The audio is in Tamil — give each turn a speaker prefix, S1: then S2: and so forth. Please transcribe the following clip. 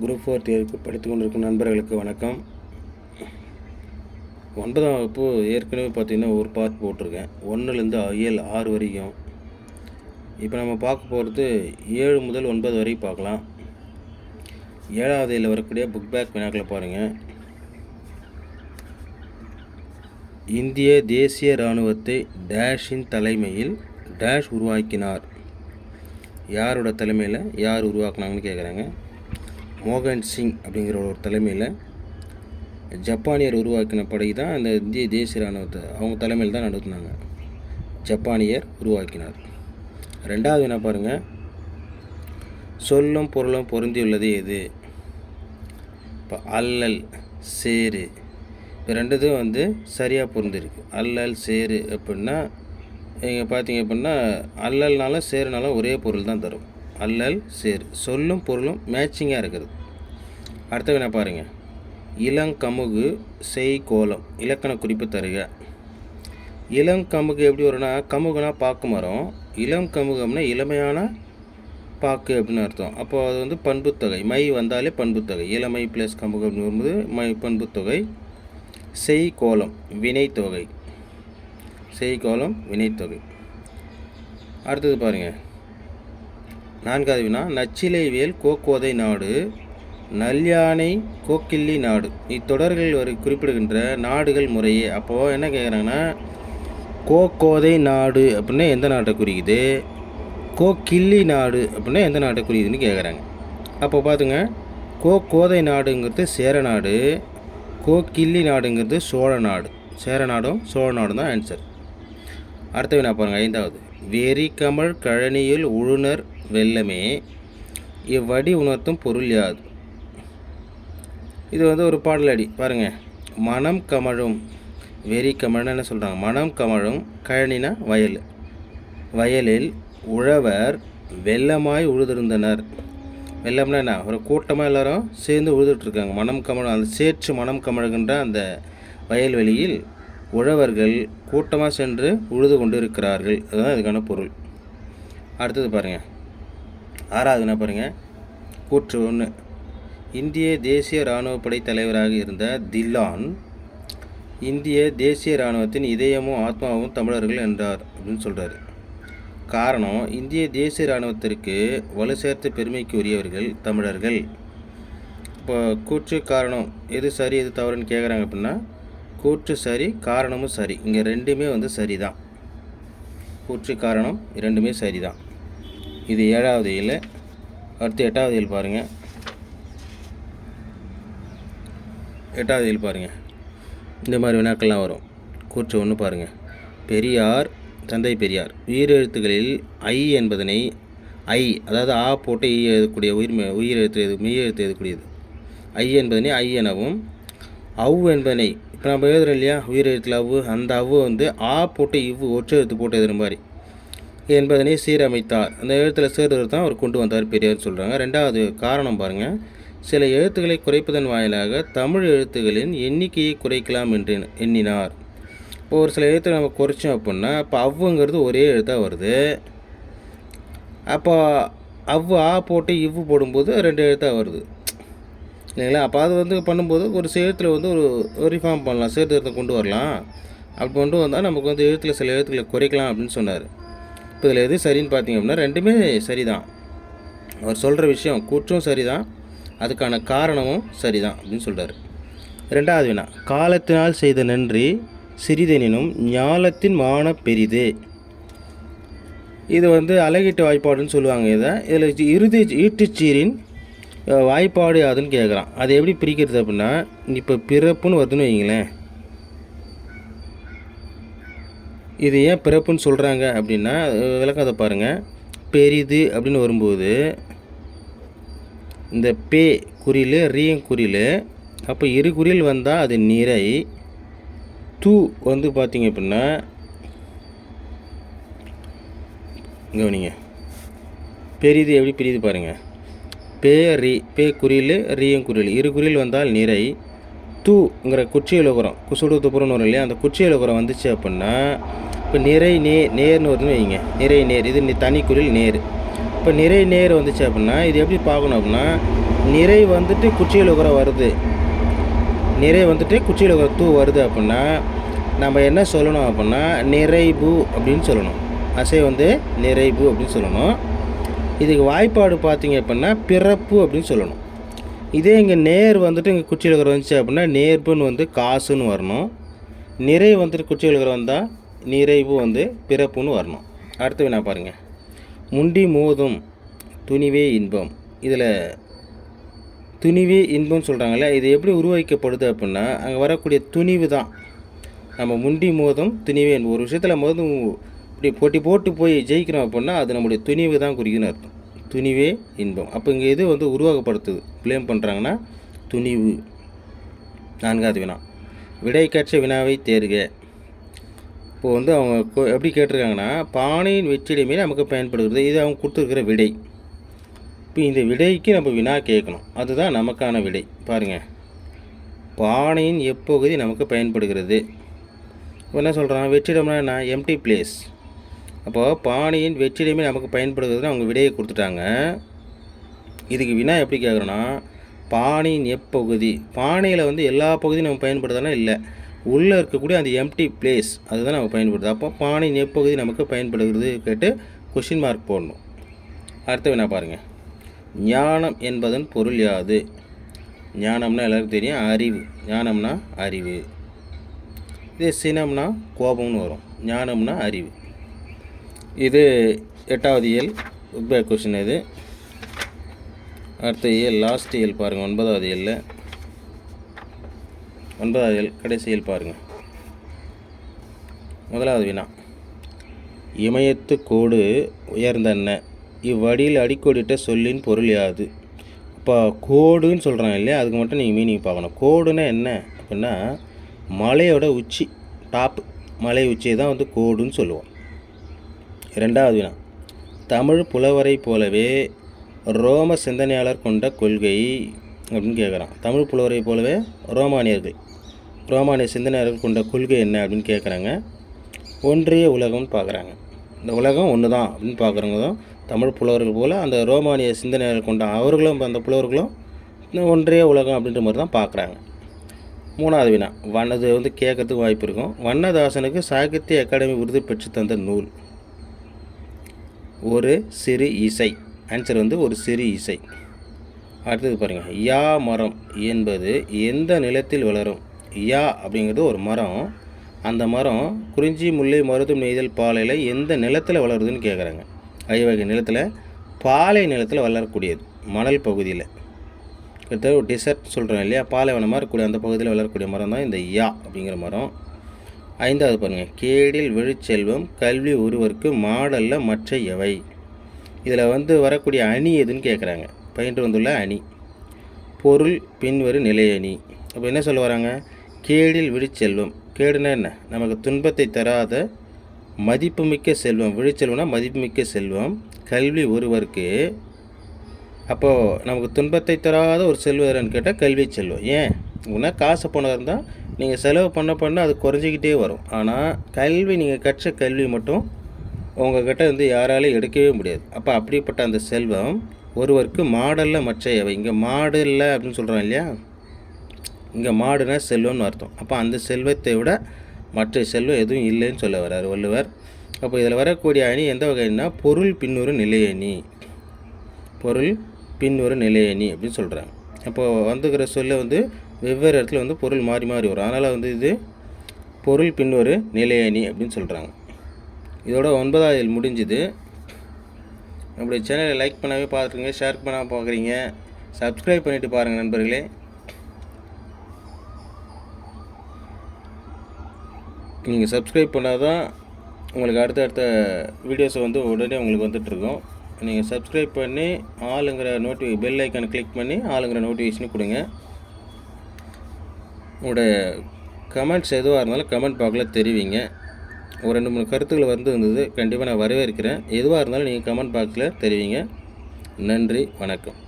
S1: குரூப் ஃபோர் தேர்வுக்கு படித்து கொண்டிருக்கும் நண்பர்களுக்கு வணக்கம். ஒன்பதாம் வகுப்பு ஏற்கனவே பார்த்திங்கன்னா ஒரு பார்ட் போட்டிருக்கேன். ஒன்றுலேருந்து ஏழு ஆறு வரைக்கும். இப்போ நம்ம பார்க்க போகிறது ஏழு முதல் ஒன்பது வரை பார்க்கலாம். ஏழாவது இதில் வரக்கூடிய புக் பேக் வினாக்களை பாருங்கள் இந்திய தேசிய இராணுவத்தை டேஷின் தலைமையில் டேஷ் உருவாக்கினார். யாரோட தலைமையில்? யார் உருவாக்குனாங்கன்னு கேட்குறாங்க மோகன் சிங் அப்படிங்கிற ஒரு தலைமையில் ஜப்பானியர் உருவாக்கின படை தான் அந்த இந்திய தேசிய இராணுவத்தை அவங்க தலைமையில் தான் நடத்தினாங்க. ஜப்பானியர் உருவாக்கினார். ரெண்டாவது என்ன பாருங்கள் சொல்லும் பொருளும் பொருந்தியுள்ளது எது? இப்போ அல்லல் சேரு இப்போ ரெண்டுதும் வந்து சரியாக பொருந்திருக்கு. அல்லல் சேரு அப்படின்னா நீங்கள் பார்த்தீங்க அப்படின்னா அல்லல்னாலும் சேருனாலும் ஒரே பொருள் தான் தரும். அல்லல் சேர். சொல்லும் பொருளும் மேட்சிங்காக இருக்கிறது. அடுத்த வினா பாருங்கள் இளங்கமுகு செய் கோலம். இலக்கண குறிப்பு தருக. இளங்கமுகு எப்படி வரும்னா கமுகுனா பாக்கு மரம். இளம் கமுகம்னா இளமையான பாக்கு அப்படின்னு அர்த்தம். அப்போ அது வந்து பண்புத்தொகை. மை வந்தாலே பண்புத்தொகை. இளமை ப்ளஸ் கமுகம் அப்படின்னு வரும்போது மை பண்புத்தொகை. செய் கோலம் வினைத்தொகை. செய் கோலம் வினைத்தொகை. அடுத்தது பாருங்கள் நான்காவது வினா நச்சிலைவேல் கோக்கோதை நாடு நல்யானை கோக்கில்லி நாடு. இத்தொடர்கள் ஒரு குறிப்பிடுகின்ற நாடுகள் முறையே. அப்போது என்ன கேட்குறாங்கன்னா கோக்கோதை நாடு அப்படின்னா எந்த நாட்டை குறிக்குது? கோக்கில்லி நாடு அப்படின்னா எந்த நாட்டை குறிக்குதுன்னு கேட்குறாங்க அப்போ பார்த்துங்க கோக்கோதை நாடுங்கிறது சேர நாடு கோக்கில்லி நாடுங்கிறது சோழ நாடு. சேர நாடும் சோழ நாடும் தான் ஆன்சர் அடுத்த வினா பாருங்கள் ஐந்தாவது. வெறி கழனியில் உழுனர் வெள்ளமே இவ்வடி உணர்த்தும் பொருள் யாது? இது வந்து ஒரு பாடலடி பாருங்கள் மனம் கமழும் வெறி கமழ்னு என்ன சொல்கிறாங்க மனம் கமழும் கழனினா வயல். வயலில் உழவர் வெள்ளமாய் உழுதிருந்தனர். வெள்ளம்னா என்ன? ஒரு கூட்டமாக எல்லாரும் சேர்ந்து உழுதுட்ருக்காங்க மனம் கமழும் அந்த சேற்று மனம் கமழுகின்ற அந்த வயல்வெளியில் உழவர்கள் கூட்டமாக சென்று உழுது கொண்டு இருக்கிறார்கள் அதுதான் இதுக்கான பொருள். அடுத்தது பாருங்கள் ஆறாவது என்ன பாருங்கள் கூற்று ஒன்று இந்திய தேசிய இராணுவப்படை தலைவராக இருந்த தில்லான் இந்திய தேசிய இராணுவத்தின் இதயமும் ஆத்மாவும் தமிழர்கள் என்றார் அப்படின்னு சொல்கிறார் காரணம் இந்திய தேசிய இராணுவத்திற்கு வலு சேர்த்த பெருமைக்கு உரியவர்கள் தமிழர்கள். இப்போ கூற்று காரணம் எது சரி எது தவறுன்னு கேட்குறாங்க அப்படின்னா கூற்று சரி காரணமும் சரி. இங்கே ரெண்டுமே வந்து சரிதான். கூற்று காரணம் இரண்டுமே சரிதான். இது ஏழாவது இயல் அடுத்து எட்டாவது இயல் பாருங்கள் எட்டாவது இயல் பாருங்கள் இந்த மாதிரி வினாக்கள்லாம் வரும். கூற்று ஒன்று பாருங்கள் பெரியார் தந்தை பெரியார். உயிரெழுத்துகளில் ஐ என்பதனை ஐ அதாவது ஆ போட்டு ஈ எழுதக்கூடிய உயிர் உயிர் எழுத்து எது மெய் எழுத்து எழுதக்கூடியது. ஐ என்பதனை ஐ எனவும் அவ் என்பதனை இப்போ நம்ம எழுதுறோம் இல்லையா? உயிரெழுத்தில் அவ்வு அந்த அவ்வு வந்து ஆ போட்டு இவ்வு ஒற்றை எழுத்து போட்டு எழுதுகிற மாதிரி. என்பதனை சீரமைத்தார். அந்த எழுத்தில் சீர்திருத்தம் தான் அவர் கொண்டு வந்தார் பெரியார் சொல்கிறாங்க ரெண்டாவது காரணம் பாருங்கள் சில எழுத்துக்களை குறைப்பதன் வாயிலாக தமிழ் எழுத்துக்களின் எண்ணிக்கையை குறைக்கலாம் என்று எண்ணினார். இப்போ ஒரு சில எழுத்து நம்ம குறைச்சோம் அப்படின்னா அப்போ அவ்வுங்கிறது ஒரே எழுத்தாக வருது. அப்போ அவ்வு ஆ போட்டு இவ்வு போடும்போது ரெண்டு எழுத்தாக வருது. இல்லைங்களா? அப்போ அது வந்து பண்ணும்போது ஒரு எழுத்தில் வந்து ஒரு ரிஃபார்ம் பண்ணலாம். சீர்திருத்தம் கொண்டு வரலாம். அப்படி கொண்டு வந்தால் நமக்கு வந்து எழுத்தில் சில எழுத்துக்களை குறைக்கலாம் அப்படின்னு சொன்னார். இப்போ இதில் எது சரின்னு பார்த்தீங்க அப்படின்னா ரெண்டுமே சரிதான். அவர் சொல்கிற விஷயம் கூற்றும் சரிதான். அதுக்கான காரணமும் சரிதான் அப்படின்னு சொல்கிறார் ரெண்டாவது வினா காலத்தினால் செய்த நன்றி சிறிதெனினும் ஞாலத்தின் மான பெரிது. இது வந்து அழகீட்டு வாய்ப்பாடுன்னு சொல்லுவாங்க இதை. இதில் இறுதி ஈட்டுச்சீரின் வாய்ப்பாடு அதுன்னு கேட்குறான் அதை எப்படி பிரிக்கிறது அப்படின்னா இப்போ பிறப்புன்னு வருதுன்னு வைங்களேன் இது ஏன் பிறப்புன்னு சொல்கிறாங்க அப்படின்னா விளக்காத பாருங்கள் பெரிது அப்படின்னு வரும்போது இந்த பே குறியில் ரீயும் குறியில் அப்போ இரு குறியில் வந்தால் அது நிறை. தூ வந்து பார்த்தீங்க அப்படின்னா கவனிங்க. பெரிது எப்படி பிரியுது பாருங்கள் பே ரி பே குறியில் ரீயும் குறியில் இரு குறியில் வந்தால் நிறை. தூங்கிற குச்சி எழுகுறோம் குசுடு துப்புரம்னு வரும் இல்லையா? அந்த குச்சி எழுகுறம் வந்துச்சு அப்படின்னா இப்போ நிறை நே நேர்னு வருதுன்னு வைங்க. நிறை நேர். இது தனி குரில் நேர். இப்போ நிறை நேர் வந்துச்சு அப்படின்னா இது எப்படி பார்க்கணும் அப்படின்னா நிறை வந்துட்டு குச்சி உகர வருது. நிறை வந்துட்டு குச்சியில் எழுகுற தூ வருது அப்படின்னா நம்ம என்ன சொல்லணும் அப்படின்னா நிறைபு அப்படின்னு சொல்லணும். அசை வந்து நிறைபு அப்படின்னு சொல்லணும். இதுக்கு வாய்ப்பாடு பார்த்தீங்க அப்படின்னா பிறப்பு அப்படின்னு சொல்லணும். இதே இங்கே நேர் வந்துட்டு இங்கே குச்சி எழுக்கிற வந்துச்சு அப்படின்னா நேர்ப்புன்னு வந்து காசுன்னு வரணும். நிறை வந்துட்டு குச்சி எழுக்கிற வந்தால் நிறைவு வந்து பிறப்புன்னு வரணும். அடுத்து வேணா பாருங்கள் முண்டி மோதும் துணிவே இன்பம். இதில் துணிவே இன்பம்னு சொல்கிறாங்கல்ல இது எப்படி உருவாக்கப்படுது அப்படின்னா அங்கே வரக்கூடிய துணிவு தான். நம்ம முண்டி மோதும் துணிவே இன்பம். ஒரு விஷயத்தில் மோதும் இப்படி போட்டி போட்டு போய் ஜெயிக்கிறோம் அப்படின்னா அது நம்முடைய துணிவு தான் குறிக்குன்னு அர்த்தம். துணிவே இன்பம். அப்போ இங்கே எது வந்து உருவாக்கப்படுத்துது ப்ளேம் பண்ணுறாங்கன்னா துணிவு. நான்காவது வினா. விடை கற்ற வினாவை தேர்க. இப்போ வந்து அவங்க எப்படி கேட்டிருக்காங்கன்னா பானையின் வெற்றிடமே நமக்கு பயன்படுகிறது. இது அவங்க கொடுத்துருக்கிற விடை. இப்போ இந்த விடைக்கு நம்ம வினா கேட்கணும். அதுதான் நமக்கான விடை. பாருங்கள் பானையின் எப்பகுதி நமக்கு பயன்படுகிறது. இப்போ என்ன சொல்கிறான் வெற்றிடம்னா என்ன? எம்டி பிளேஸ் அப்போது பானையின் வெற்றிடமே நமக்கு பயன்படுகிறதுன்னு அவங்க விடையை கொடுத்துட்டாங்க. இதுக்கு வினா எப்படி கேட்குறோன்னா பானையின் எப்பகுதி? பானையில் வந்து எல்லா பகுதியும் நம்ம பயன்படுதானா இல்லை. உள்ளே இருக்கக்கூடிய அந்த எம்டி பிளேஸ் அதுதான் நம்ம பயன்படுது அப்போ பானை எப்பகுதி நமக்கு பயன்படுகிறது கேட்டு கொஷின் மார்க் போடணும். அடுத்த வினா பாருங்கள் ஞானம் என்பதன் பொருள் யாது? ஞானம்னா எல்லாருக்கும் தெரியும் அறிவு. ஞானம்னா அறிவு. இதே சினம்னா கோபம்னு வரும். ஞானம்னா அறிவு. இது எட்டாவது இயல் கொஷின் இது. அடுத்த இயல் லாஸ்ட் இயல் பாருங்கள் ஒன்பதாவது இயலில். ஒன்பதாவது இயல் கடைசி இயல் பாருங்கள் முதலாவது வினா. இமயத்து கோடு உயர்ந்தன்ன இவ்வடியில் அடிக்கோடிட்ட சொல்லின் பொருள் யாது? இப்போ கோடுன்னு சொல்கிறாங்க இல்லையா? அதுக்கு மட்டும் நீங்கள் மீனிங் பார்க்கணும். கோடுன்னா என்ன? அப்படின்னா மலையோட உச்சி டாப் மலை உச்சியை தான் வந்து கோடுன்னு சொல்லுவோம். இரண்டாவது வினா. தமிழ் புலவரை போலவே ரோம சிந்தனையாளர் கொண்ட கொள்கை அப்படின்னு கேட்குறான் தமிழ் புலவரை போலவே ரோமானியர்கள் ரோமானிய சிந்தனையாளர்கள் கொண்ட கொள்கை என்ன அப்படின்னு கேட்குறாங்க ஒன்றிய உலகம்னு பார்க்குறாங்க இந்த உலகம் ஒன்று தான் அப்படின்னு பார்க்குறவங்க தான் தமிழ் புலவர்கள் போல் அந்த ரோமானிய சிந்தனையாளர் கொண்ட அவர்களும் அந்த புலவர்களும் ஒன்றிய உலகம் அப்படின்ற மாதிரி தான் பார்க்குறாங்க மூணாவது வினா. வண்ணது வந்து கேட்கறதுக்கு வாய்ப்பு இருக்கும். வண்ணதாசனுக்கு சாகித்ய அகாடமி விருது பெற்று தந்த நூல். ஒரு சிறு இசை. ஆன்சர் வந்து ஒரு சிறு இசை. அடுத்தது பாருங்கள் யா மரம் என்பது எந்த நிலத்தில் வளரும்? யா அப்படிங்கிறது ஒரு மரம். அந்த மரம் குறிஞ்சி முல்லை மருதும் நெய்தல் பாலையில் எந்த நிலத்தில் வளருதுன்னு கேட்குறாங்க ஐவகை நிலத்தில் பாலை நிலத்தில் வளரக்கூடியது மணல் பகுதியில். கிட்டத்தட்ட ஒரு டிசர்ட் சொல்கிறோம் இல்லையா? பாலைவனமாக இருக்கக்கூடிய அந்த பகுதியில் வளரக்கூடிய மரம் தான் இந்த யா அப்படிங்கிற மரம். ஐந்தாவது பாருங்கள் கேடில் விழுச்செல்வம் கல்வி ஒருவருக்கு மாடல்ல மற்ற எவை? இதில் வந்து வரக்கூடிய அணி எதுன்னு கேட்குறாங்க பயின்று வந்துள்ள அணி. பொருள் பின்வரும் நிலையணி அப்போ என்ன சொல்ல வராங்க? கேடில் விழுச்செல்வம். கேடுனா என்ன? நமக்கு துன்பத்தை தராத மதிப்புமிக்க செல்வம். விழுச்செல்வம்னா மதிப்புமிக்க செல்வம். கல்வி ஒருவருக்கு அப்போது நமக்கு துன்பத்தை தராத ஒரு செல்வரன்னு கேட்டால் கல்வி செல்வம். ஏன்? உன்னா காசு பணம் இருந்தால் நீங்கள் செலவு பண்ண பண்ண அது குறைஞ்சிக்கிட்டே வரும். ஆனால் கல்வி நீங்கள் கற்ற கல்வி மட்டும் உங்கள்கிட்ட வந்து யாராலையும் எடுக்கவே முடியாது. அப்போ அப்படிப்பட்ட அந்த செல்வம் ஒருவருக்கு மாடல்ல மற்ற எவை இங்கே மாடு இல்லை அப்படின்னு சொல்கிறோம் இல்லையா? இங்கே மாடுனா செல்வம்னு அர்த்தம். அப்போ அந்த செல்வத்தை விட மற்ற செல்வம் எதுவும் இல்லைன்னு சொல்ல வர்றார் வள்ளுவர். அப்போ இதில் வரக்கூடிய அணி எந்த வகைன்னா பொருள் பின்னுறு நிலையணி பொருள் பின்னொரு நிலையணி அப்படின்னு சொல்கிறாங்க அப்போது வந்துக்கிற சொல்ல வந்து வெவ்வேறு இடத்துல வந்து பொருள் மாறி மாறி வரும். அதனால் வந்து இது பொருள் பின்வரு நிலையணி அப்படின்னு சொல்கிறாங்க இதோட ஒன்பதாவது முடிஞ்சுது. நம்முடைய சேனலை லைக் பண்ணாவே பார்த்துருங்க ஷேர் பண்ணாமல் பார்க்குறீங்க. சப்ஸ்கிரைப் பண்ணிவிட்டு பாருங்கள் நண்பர்களே. நீங்கள் சப்ஸ்கிரைப் பண்ணால் தான் உங்களுக்கு அடுத்தடுத்த வீடியோஸை வந்து உடனே உங்களுக்கு வந்துட்டுருக்கோம் நீங்கள் சப்ஸ்கிரைப் பண்ணி ஆளுங்கிற நோட்டி பெல் ஐக்கானை கிளிக் பண்ணி ஆளுங்கிற நோட்டிஃபிகேஷன் கொடுங்க. உங்களோட கமெண்ட்ஸ் எதுவாக இருந்தாலும் கமெண்ட் பாக்ஸில் தெரிவிங்க. ஒரு ரெண்டு மூணு கருத்துக்கள் வந்து இருந்தது கண்டிப்பாக நான் வரவேற்கிறேன். எதுவாக இருந்தாலும் நீங்கள் கமெண்ட் பாக்ஸில் தெரிவிங்க. நன்றி வணக்கம்.